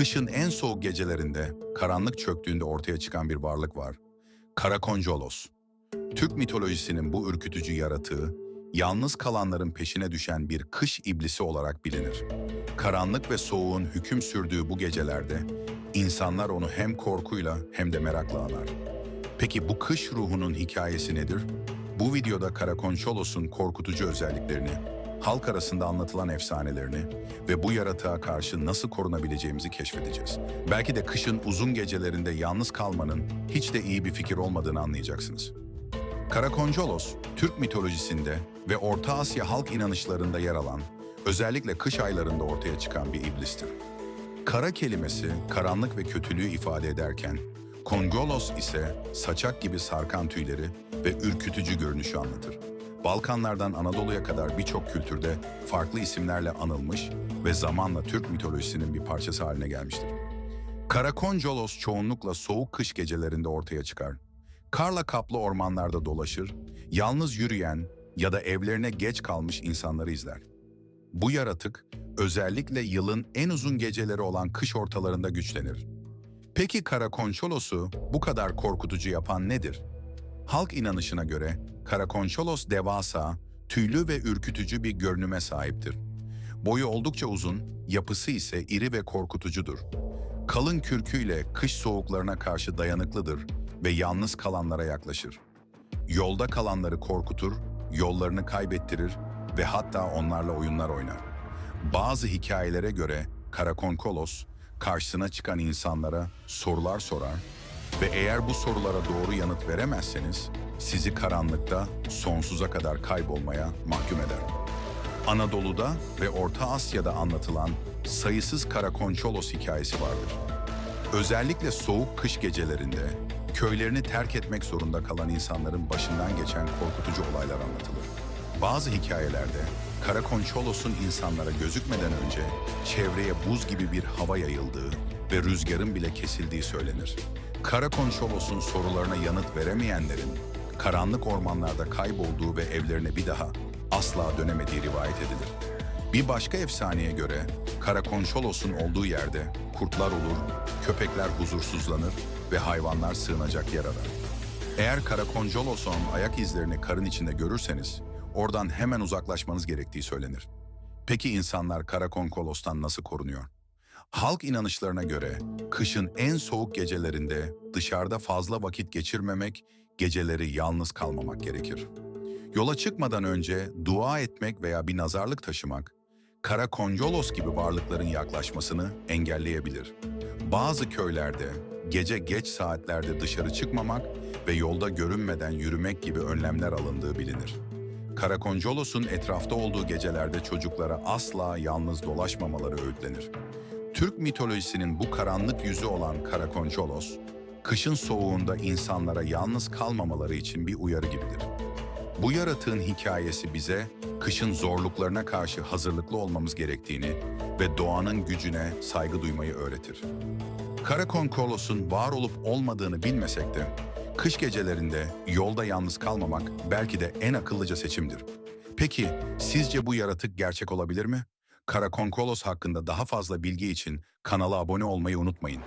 Kışın en soğuk gecelerinde, karanlık çöktüğünde ortaya çıkan bir varlık var. Karakoncolos. Türk mitolojisinin bu ürkütücü yaratığı, yalnız kalanların peşine düşen bir kış iblisi olarak bilinir. Karanlık ve soğuğun hüküm sürdüğü bu gecelerde, insanlar onu hem korkuyla hem de merakla anar. Peki bu kış ruhunun hikayesi nedir? Bu videoda Karakonçolos'un korkutucu özelliklerini, halk arasında anlatılan efsanelerini ve bu yaratığa karşı nasıl korunabileceğimizi keşfedeceğiz. Belki de kışın uzun gecelerinde yalnız kalmanın hiç de iyi bir fikir olmadığını anlayacaksınız. Karakoncolos, Türk mitolojisinde ve Orta Asya halk inanışlarında yer alan, özellikle kış aylarında ortaya çıkan bir iblistir. Kara kelimesi karanlık ve kötülüğü ifade ederken, Kongolos ise saçak gibi sarkan tüyleri ve ürkütücü görünüşü anlatır. Balkanlardan Anadolu'ya kadar birçok kültürde farklı isimlerle anılmış ve zamanla Türk mitolojisinin bir parçası haline gelmiştir. Karakoncolos çoğunlukla soğuk kış gecelerinde ortaya çıkar. Karla kaplı ormanlarda dolaşır, yalnız yürüyen ya da evlerine geç kalmış insanları izler. Bu yaratık özellikle yılın en uzun geceleri olan kış ortalarında güçlenir. Peki Karakonçolos'u bu kadar korkutucu yapan nedir? Halk inanışına göre Karakonçolos devasa, tüylü ve ürkütücü bir görünüme sahiptir. Boyu oldukça uzun, yapısı ise iri ve korkutucudur. Kalın kürküyle kış soğuklarına karşı dayanıklıdır ve yalnız kalanlara yaklaşır. Yolda kalanları korkutur, yollarını kaybettirir ve hatta onlarla oyunlar oynar. Bazı hikayelere göre Karakonkolos karşısına çıkan insanlara sorular sorar ve eğer bu sorulara doğru yanıt veremezseniz sizi karanlıkta sonsuza kadar kaybolmaya mahkum eder. Anadolu'da ve Orta Asya'da anlatılan sayısız Karakonçolos hikayesi vardır. Özellikle soğuk kış gecelerinde köylerini terk etmek zorunda kalan insanların başından geçen korkutucu olaylar anlatılır. Bazı hikayelerde Karakonçolos'un insanlara gözükmeden önce çevreye buz gibi bir hava yayıldığı ve rüzgarın bile kesildiği söylenir. Karakonçolos'un sorularına yanıt veremeyenlerin karanlık ormanlarda kaybolduğu ve evlerine bir daha asla dönemediği rivayet edilir. Bir başka efsaneye göre Karakonçolos'un olduğu yerde kurtlar olur, köpekler huzursuzlanır ve hayvanlar sığınacak yer arar. Eğer Karakonçolos'un ayak izlerini karın içinde görürseniz oradan hemen uzaklaşmanız gerektiği söylenir. Peki insanlar Karakonkolos'tan nasıl korunuyor? Halk inanışlarına göre kışın en soğuk gecelerinde dışarıda fazla vakit geçirmemek, geceleri yalnız kalmamak gerekir. Yola çıkmadan önce dua etmek veya bir nazarlık taşımak, Karakoncolos gibi varlıkların yaklaşmasını engelleyebilir. Bazı köylerde gece geç saatlerde dışarı çıkmamak ve yolda görünmeden yürümek gibi önlemler alındığı bilinir. Karakoncolos'un etrafta olduğu gecelerde çocuklara asla yalnız dolaşmamaları öğütlenir. Türk mitolojisinin bu karanlık yüzü olan Karakoncolos, kışın soğuğunda insanlara yalnız kalmamaları için bir uyarı gibidir. Bu yaratığın hikayesi bize kışın zorluklarına karşı hazırlıklı olmamız gerektiğini ve doğanın gücüne saygı duymayı öğretir. Karakonkolos'un var olup olmadığını bilmesek de kış gecelerinde yolda yalnız kalmamak belki de en akıllıca seçimdir. Peki sizce bu yaratık gerçek olabilir mi? Karakonkolos hakkında daha fazla bilgi için kanala abone olmayı unutmayın.